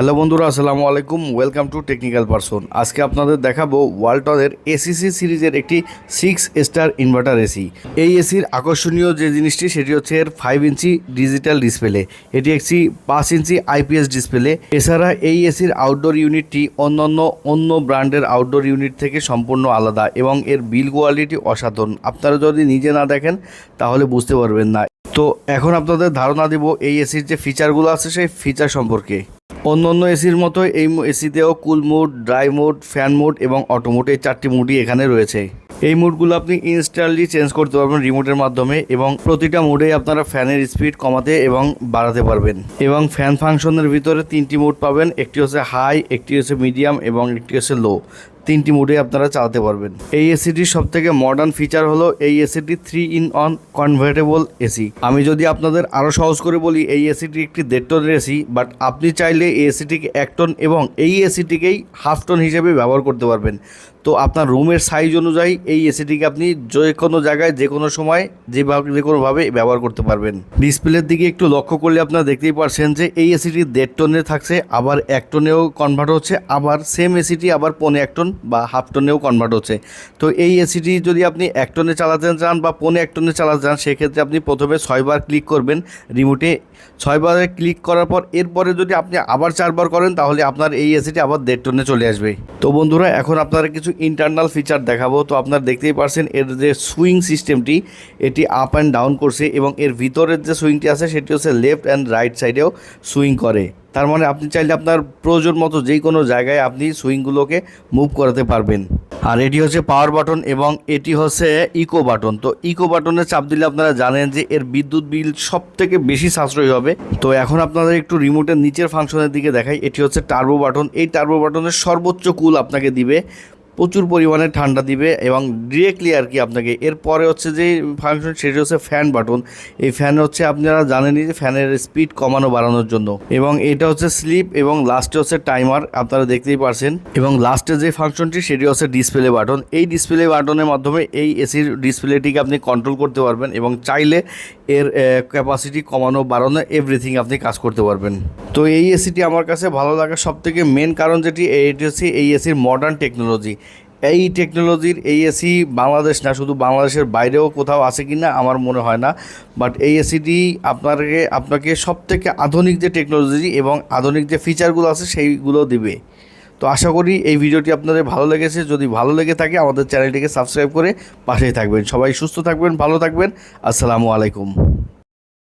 Hello বন্ধুরা, আসসালামু আলাইকুম। ওয়েলকাম টু টেকনিক্যাল পারসন আজকে আপনাদের দেখাবো ওয়ালটনের এসিসি সিরিজের একটি সিক্স স্টার ইনভার্টার এসি এই এসির আকর্ষণীয় যে জিনিসটি, সেটি হচ্ছে এর ফাইভ ইঞ্চি ডিজিটাল ডিসপ্লে এটি একটি পাঁচ ইঞ্চি আইপিএস ডিসপ্লে এছাড়া এই এসির আউটডোর ইউনিটটি অন্যান্য অন্য ব্র্যান্ডের আউটডোর ইউনিট থেকে সম্পূর্ণ আলাদা এবং এর বিল কোয়ালিটি অসাধারণ। আপনারা যদি নিজে না দেখেন, তাহলে বুঝতে পারবেন না। তো এখন আপনাদের ধারণা দিব এই এসির যে ফিচারগুলো আছে, সেই ফিচার সম্পর্কে। অন্য অন্য এসির মতো এই এসিতেও cool mode, dry mode, fan mode এবং অটো মোড এই চারটি মোডই এখানে রয়েছে। এই মোডগুলো আপনি ইনস্ট্যান্টলি চেঞ্জ করতে পারবেন রিমোটের মাধ্যমে এবং প্রতিটা মোডে আপনারা ফ্যানের স্পিড কমাতে এবং বাড়াতে পারবেন। এবং ফ্যান ফাংশনের ভিতরে তিনটি মোড পাবেন, একটি হচ্ছে হাই একটি হচ্ছে মিডিয়াম এবং একটি হচ্ছে লো তিনটি মোডে আপনারা চালাতে পারবেন। এই এসিটির সব থেকে মডার্ন ফিচার হলো এই এসিটি three in one convertible AC আমি যদি আপনাদের আরও সহজ করে বলি, এই এসিটি একটি দেড় টনের এসি বাট আপনি চাইলে এই এসিটিকে এক টন এবং এই এসিটিকেই হাফ টন হিসেবে ব্যবহার করতে পারবেন। তো আপনার রুমের সাইজ অনুযায়ী এই এসিটিকে আপনি যে কোনো জায়গায়, যে কোনো সময় যেভাবে যে কোনোভাবে ব্যবহার করতে পারবেন। ডিসপ্লের দিকে একটু লক্ষ্য করলে আপনারা দেখতেই পারছেন যে এই এসিটি দেড় টনে থাকছে, আবার এক টনেও কনভার্ট হচ্ছে, আবার সেম এসিটি আবার পনে এক টন বা হাফ টনেও কনভার্ট হচ্ছে। তো এই এসিটি যদি আপনি এক টনে চালাতে চান বা পনে এক টনে চালাতে চান, সেক্ষেত্রে আপনি প্রথমে ছয়বার ক্লিক করবেন রিমোটে ছয়বারে ক্লিক করার পর এরপরে যদি আপনি আবার চারবার করেন, তাহলে আপনার এই এসিটি আবার দেড় টনে চলে আসবে। তো বন্ধুরা, এখন আপনারা কিছু ইন্টারনাল ফিচার দেখাবো। তো আপনারা দেখতেই পারছেন, এর যে সুইং সিস্টেমটি এটি আপ অ্যান্ড ডাউন করছে এবং এর ভিতরের যে সুইংটি আছে, সেটি হচ্ছে লেফট অ্যান্ড রাইট সাইডেও সুইং করে। তার মানে আপনি চাইলে আপনার প্রয়োজন মতো যে কোনো জায়গায় আপনি সুইংগুলোকে মুভ করাতে পারবেন। আর এটি হচ্ছে পাওয়ার বাটন এবং এটি হচ্ছে ইকো বাটন তো ইকো বাটনে চাপ দিলে আপনারা জানেন যে এর বিদ্যুৎ বিল সব থেকে বেশি সাশ্রয়ী হবে। তো এখন আপনাদের একটু রিমোটের নিচের ফাংশনের দিকে দেখাই। এটি হচ্ছে টার্বো বাটন এই টার্বো বাটনের সর্বোচ্চ কুল আপনাকে দিবে। প্রচুর পরিমাণে ঠান্ডা দিবে এবং ডিরেক্টলি আর কি আপনাকে। এরপরে হচ্ছে যে ফাংশন সেটি হচ্ছে ফ্যান বাটন এই ফ্যান হচ্ছে আপনারা জানেনই যে ফ্যানের স্পিড কমানো, বাড়ানোর জন্য। এবং এটা হচ্ছে স্লিপ এবং লাস্টে হচ্ছে টাইমার আপনারা দেখতেই পারছেন। এবং লাস্টে যে ফাংশনটি সেটি হচ্ছে ডিসপ্লে বাটন এই ডিসপ্লে বাটনের মাধ্যমে এই এসির ডিসপ্লেটিকে আপনি কন্ট্রোল করতে পারবেন এবং চাইলে এর ক্যাপাসিটি কমানো, বাড়ানো এভরিথিং আপনি কাজ করতে পারবেন। তো এই এসিটি আমার কাছে ভালো লাগার সব থেকে মেন কারণ যেটি, এটি হচ্ছে এই এসির মডার্ন টেকনোলজি এই টেকনোলজির এই এসি বাংলাদেশ না, শুধু বাংলাদেশের বাইরেও কোথাও আছে কি না আমার মনে হয় না। বাট এই এসিটি আপনাকে আপনাকে সব থেকে আধুনিক যে টেকনোলজি এবং আধুনিক যে ফিচারগুলো আছে সেইগুলো দিবে। তো আশা করি এই ভিডিওটি আপনাদের ভালো লেগেছে। যদি ভালো লেগে থাকে আমাদের চ্যানেলটিকে সাবস্ক্রাইব করে পাশেই থাকবেন। সবাই সুস্থ থাকবেন, ভালো থাকবেন। আসসালামু আলাইকুম।